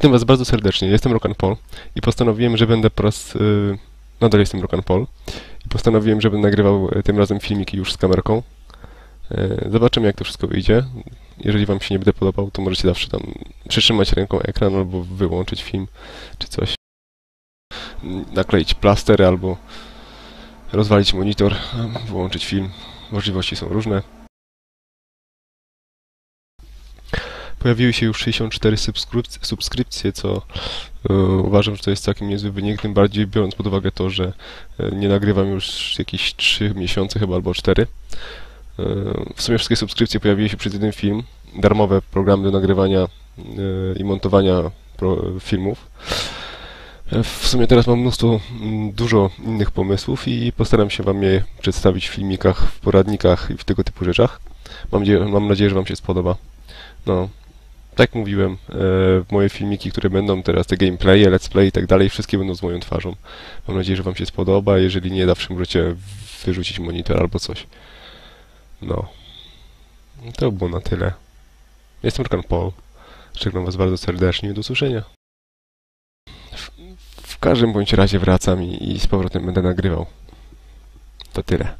Witam Was bardzo serdecznie. Jestem Rokan Paul i postanowiłem, że będę po raz. Yy, nadal jestem Rokan Paul i postanowiłem, że będę nagrywał y, tym razem filmiki już z kamerką. Yy, zobaczymy, jak to wszystko wyjdzie. Jeżeli Wam się nie będzie podobał, to możecie zawsze tam przytrzymać ręką ekran albo wyłączyć film czy coś. Nakleić plaster albo rozwalić monitor, wyłączyć film. Możliwości są różne. Pojawiły się już 64 subskrypcje, subskrypcje co e, uważam, że to jest całkiem niezły wynik, tym bardziej biorąc pod uwagę to, że e, nie nagrywam już jakieś 3 miesiące chyba albo 4. E, w sumie wszystkie subskrypcje pojawiły się przez jeden film, darmowe programy do nagrywania i montowania filmów. W sumie teraz mam mnóstwo, dużo innych pomysłów i postaram się Wam je przedstawić w filmikach, w poradnikach i w tego typu rzeczach. Mam, mam nadzieję, że Wam się spodoba. No, tak mówiłem, e, moje filmiki, które będą teraz, te gameplaye, let's play i tak dalej, wszystkie będą z moją twarzą. Mam nadzieję, że Wam się spodoba. Jeżeli nie, zawsze możecie wyrzucić monitor albo coś. No. To było na tyle. Jestem Rokan Paul. Żegnam Was bardzo serdecznie. Do usłyszenia. W, w każdym bądź razie wracam i, i z powrotem będę nagrywał. To tyle.